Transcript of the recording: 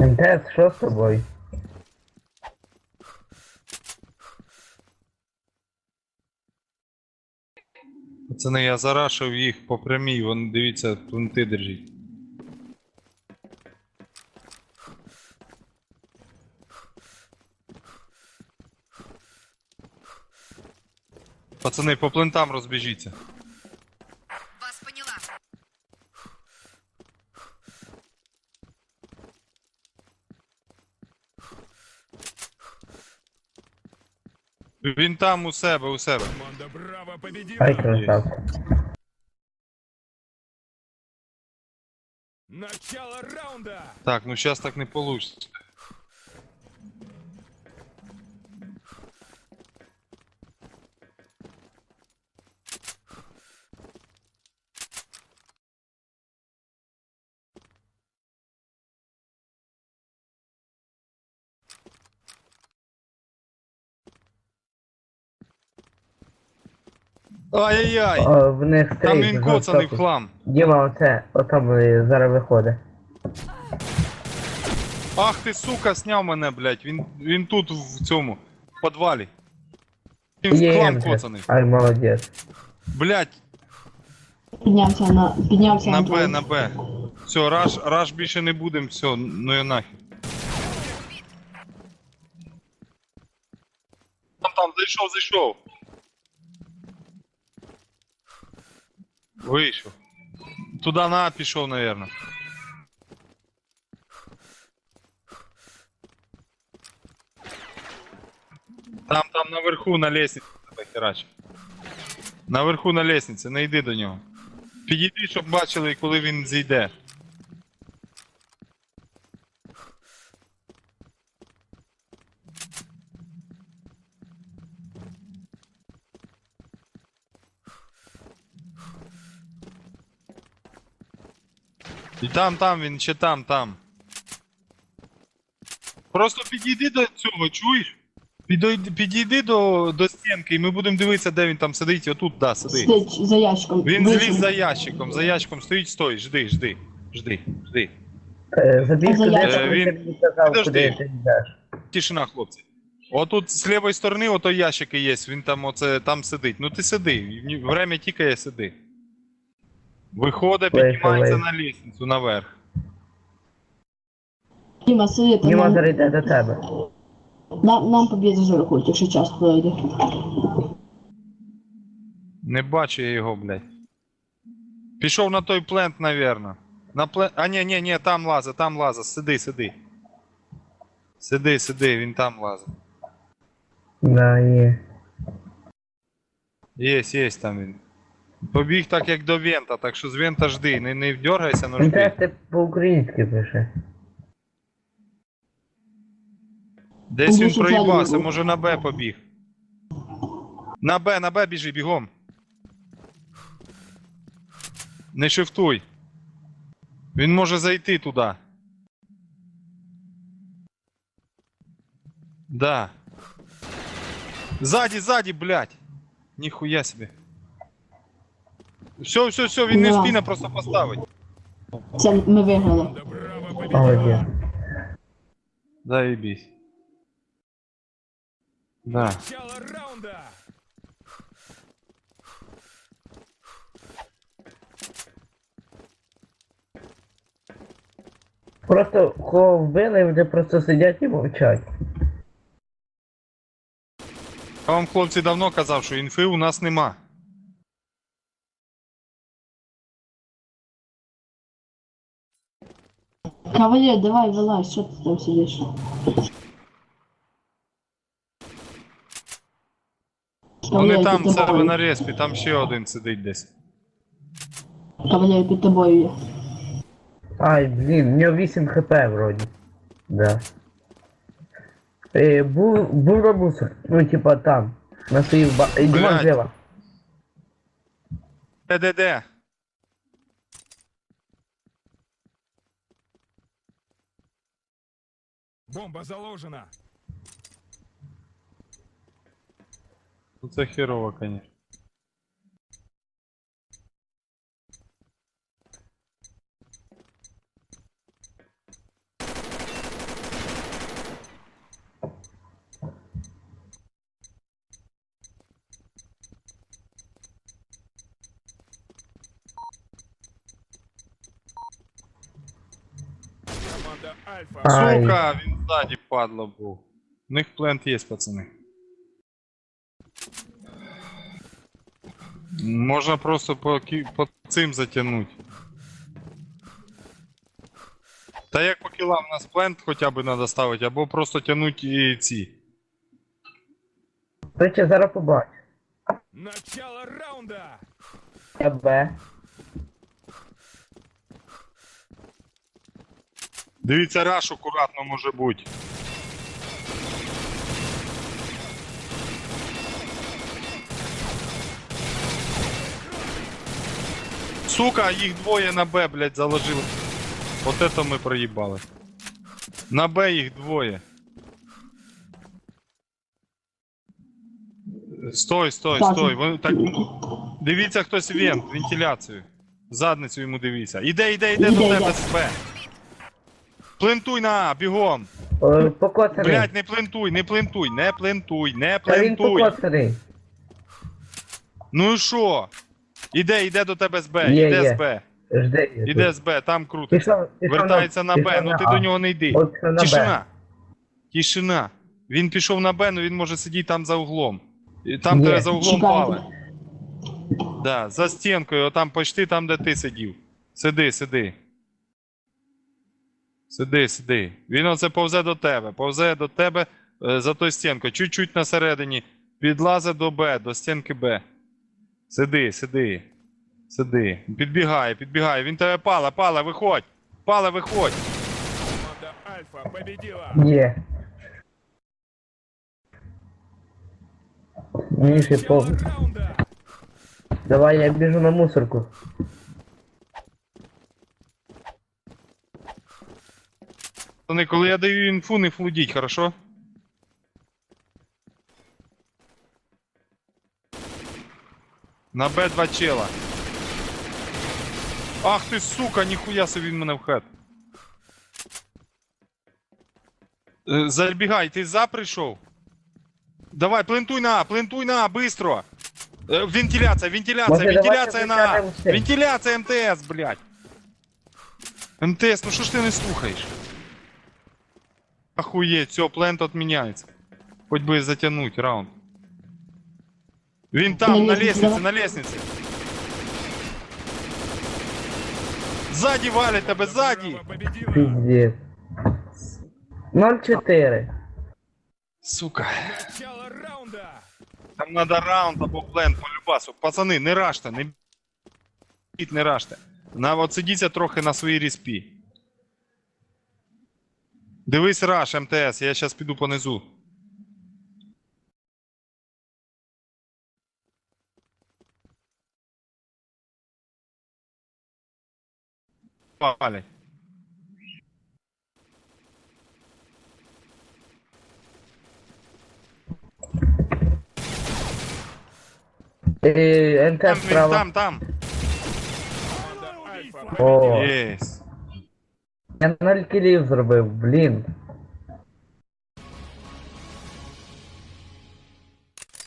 МТС, що з тобою? Пацани, я зарашив їх по прямій, вон дивіться, пункти держіть. Пацани, по плентам розбіжіться. Він там у себе, у себе. Команда Браво победила. Ай, красавчик. Начало раунда. Так, ну сейчас так не получится. Ай-яй-яй! О, в них Там стрейт він коцаний в жорстокий. хлам. Діма, оце, отам е, зараз виходить. Ах ти, сука, сняв мене, блядь. Він, він тут в цьому, в подвалі. Він в Є хлам коцаний. Ай, молодець. Блядь, Піднявся на піднявся на на Б, на Б. Все, раш, раш більше не будем, все, ну я нахер. Там, там, зайшов, зайшов. Вийшов. Туда на пішов, наверное. Там, там наверху на лестниці херач. Наверху на лестниці, не йди до нього. Підійди, щоб бачили, коли він зійде. І там, там він, ще там, там. Просто підійди до цього, чуєш? Підійди, підійди до, до стінки, і ми будемо дивитися, де він там сидить. Отут, да, сидить. Сидить за ящиком. Він Вийшов. зліз за ящиком, за ящиком стоїть, стой, жди, жди, жди, жди. Е, Забіг туди, щоб Е, він- мені сказав, Підожди. ти йдеш. Тишина, хлопці. Отут з лівої сторони, ото ящики є, він там оце там сидить. Ну ти сиди, ні- время тікає, сиди. Виходить, Вийшов, піднімається на лестницю наверх. Діма, сидить, Діма нам, зараз йде до тебе. нам, нам побіду вже виходить, якщо час пройде. Не бачу я його, блядь. Пішов на той плент, навірно. На плент. А ні, ні, ні, там лаза, там лаза. Сиди, сиди. Сиди, сиди, він там лазить. Да, є. Єсть, єсть там він. Побіг так, як до Вента, так що з Вента жди, не, не вдергайся, но МТС жди. ти по-українськи пише. Десь він проїбався, може на Б побіг. На Б, на Б біжи, бігом. Не шифтуй. Він може зайти туди. Да. Ззаді, ззаді, блядь. Ніхуя собі. Все, все, все, він не Да. просто поставить. Це ми виграли. Молодець. Заебись. Да. Начало раунда. Просто кого вбили, вони просто сидять і мовчать. Я вам, хлопці, давно казав, що інфи у нас нема. Кавалер, давай, вилазь, що ти там сидиш? Вони Кавалер, там, під в тобою. на респі, там ще один сидить десь. Кавалер під тобою є. Ай, блін, у нього 8 хп вроді. Да. Е, був, був мусор, ну типа там. На своїх ба... Е, Дімон Блядь. жива. Де, Бомба заложена. Ну, Це херово, конечно. Сука, він ззаді падло був. У них плент є, пацани. Можна просто по, кі- по цим затягнути. Та як по кілам у нас плент хоча б треба ставити, або просто тягнути і ці. Речі, зараз побачу. Начало раунда. Я Дивіться, раш акуратно може бути. Сука, їх двоє на Б, блядь, заложили. От это ми проїбали. На Б їх двоє. Стой, стой, стой. Вони так... Дивіться хтось вент, вентиляцію. Задницю йому дивіться. Іде, іде, іде до тебе з Б. Плентуй на бігом. Е, Покоцаний. Блять, не плентуй, не плентуй, не плентуй, не Та він плентуй. покоцаний. Ну і що? Іде, іде до тебе з Б, Є, іде є. з Б, Жди. я іде тут. з Б, там. Пішов, пішов Вертається на Б, пішов ну ти А. до нього не йди. От на Б. Тишина. Тишина. Він пішов на Б, ну він може сидіти там за углом. І Там, Є. де за углом пали. Да, за стінкою, отам почти там, де ти сидів. Сиди, сиди. Сиди, сиди. Він оце повзе до тебе. Повзе до тебе е, за той стінкою. Чуть-чуть на середині. Підлазить до Б, до стінки Б. Сиди, сиди. Сиди. Підбігає, підбігає. Він тебе пала, пала, виходь. Пала, виходь. Команда Альфа победила. Є. Повз. раунда. Давай я біжу на мусорку. Пацани, коли я даю інфу, не флудіть, хорошо? На Б2 чела. Ах ти сука, ніхуя собі він мене в хет. Е, Забігай, ти за прийшов? Давай, плентуй на А, плентуй на А, быстро! Е, Вентиляція, вентиляція, Може, вентиляція давайте на А! Вентиляція МТС, блядь! МТС, ну що ж ти не слухаєш? Охуеть, все, плент отміняється. Хоть би затягнуть раунд. Він там, на лестниці, на лестниці. Ззаді валять тебе! Браво победила. 0-4. Сука. Там надо раунд або плент по любасу. Пацани, не раште, не біть, не раште. На, от сидіться трохи на своїй ріспі. Дивись раш, МТС, я зараз піду понизу. Палять. Е, НТ Там, він, справа. там, там. О. Єсть. Я 0 кілів зробив, блін.